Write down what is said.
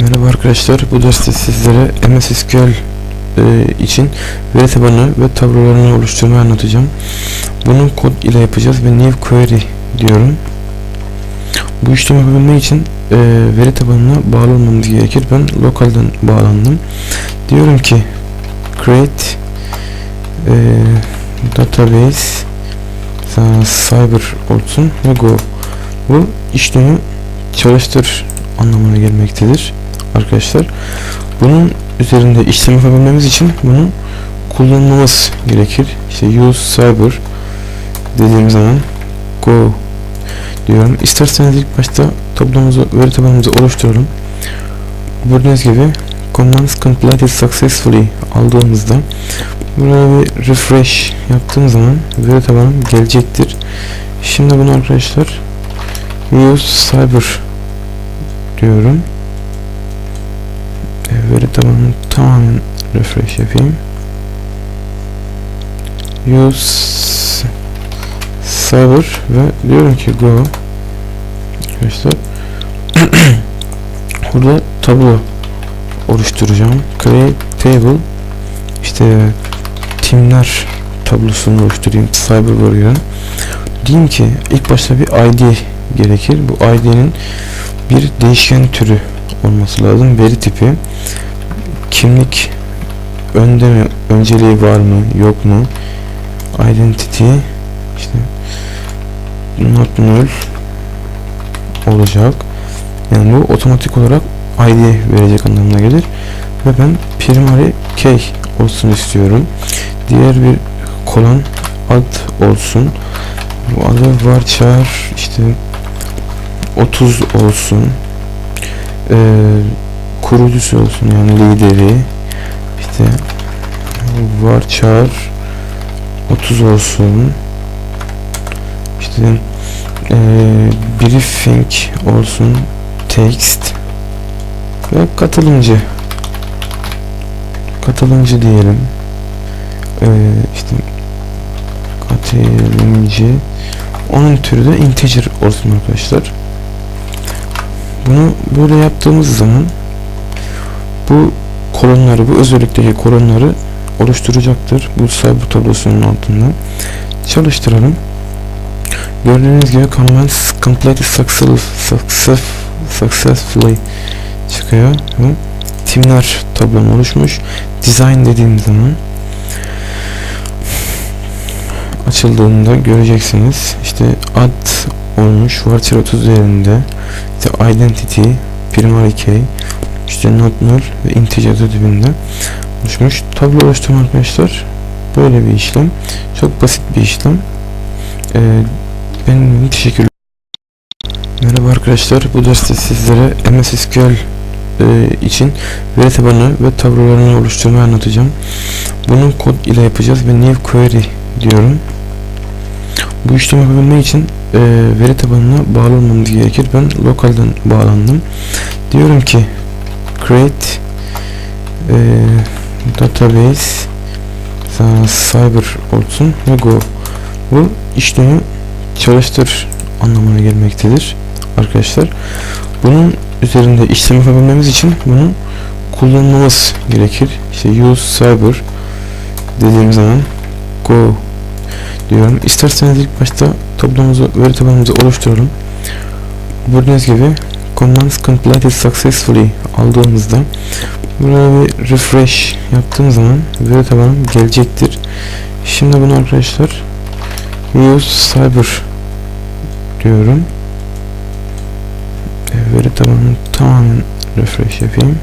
Merhaba arkadaşlar, bu derste sizlere MS SQL e, için veri tabanı ve tablolarını oluşturmayı anlatacağım. Bunu kod ile yapacağız ve new query diyorum. Bu işlemi yapabilmek için e, veri tabanına bağlı olmamız gerekir. Ben lokalden bağlandım. Diyorum ki create e, database cyber olsun ve go. Bu işlemi çalıştır anlamına gelmektedir arkadaşlar. Bunun üzerinde işlem yapabilmemiz için bunu kullanmamız gerekir. İşte use cyber dediğim zaman go diyorum. İsterseniz ilk başta tablomuzu, veri tabanımızı oluşturalım. Gördüğünüz gibi commands completed successfully aldığımızda buraya bir refresh yaptığım zaman veri tabanım gelecektir. Şimdi bunu arkadaşlar use cyber diyorum. Veri tabanını tamamen refresh yapayım. Use server ve diyorum ki go arkadaşlar burada tablo oluşturacağım. Create table işte timler tablosunu oluşturayım. Cyber Warrior'ın. Diyeyim ki ilk başta bir ID gerekir. Bu ID'nin bir değişken türü olması lazım. Veri tipi kimlik önde mi, önceliği var mı, yok mu? Identity işte not null olacak. Yani bu otomatik olarak ID verecek anlamına gelir. Ve ben primary key olsun istiyorum. Diğer bir kolon ad olsun. Bu adı varchar işte 30 olsun ee, kurucusu olsun yani lideri. İşte varchar 30 olsun. İşte ee, briefing olsun text ve katılımcı. Katılımcı diyelim. Ee, işte katılımcı. Onun türü de integer olsun arkadaşlar bunu böyle yaptığımız zaman bu kolonları, bu özellikteki kolonları oluşturacaktır. Bu cyber tablosunun altında. Çalıştıralım. Gördüğünüz gibi commands completed success, success, successfully çıkıyor. Ve timler tablom oluşmuş. Design dediğim zaman açıldığında göreceksiniz. İşte ad olmuş. Varchar 30 üzerinde işte identity, primary key, işte not null ve integer dibinde oluşmuş. Tablo oluşturma arkadaşlar. Böyle bir işlem. Çok basit bir işlem. Ee, benim teşekkürler. Merhaba arkadaşlar. Bu derste sizlere MS SQL e, için veri tabanı ve tablolarını oluşturmayı anlatacağım. Bunu kod ile yapacağız ve new query diyorum. Bu işlemi yapabilmek için e, veri tabanına bağlı olmamız gerekir. Ben lokalden bağlandım. Diyorum ki create e, database sana cyber olsun ve go. Bu işlemi çalıştır anlamına gelmektedir arkadaşlar. Bunun üzerinde işlem yapabilmemiz için bunu kullanmamız gerekir. İşte use cyber dediğim zaman go diyorum. İsterseniz ilk başta tablomuzu, veri tabanımızı oluşturalım. Gördüğünüz gibi commands completed successfully aldığımızda buraya bir refresh yaptığım zaman veri tabanım gelecektir. Şimdi bunu arkadaşlar use cyber diyorum. Veri tabanını tamamen refresh yapayım.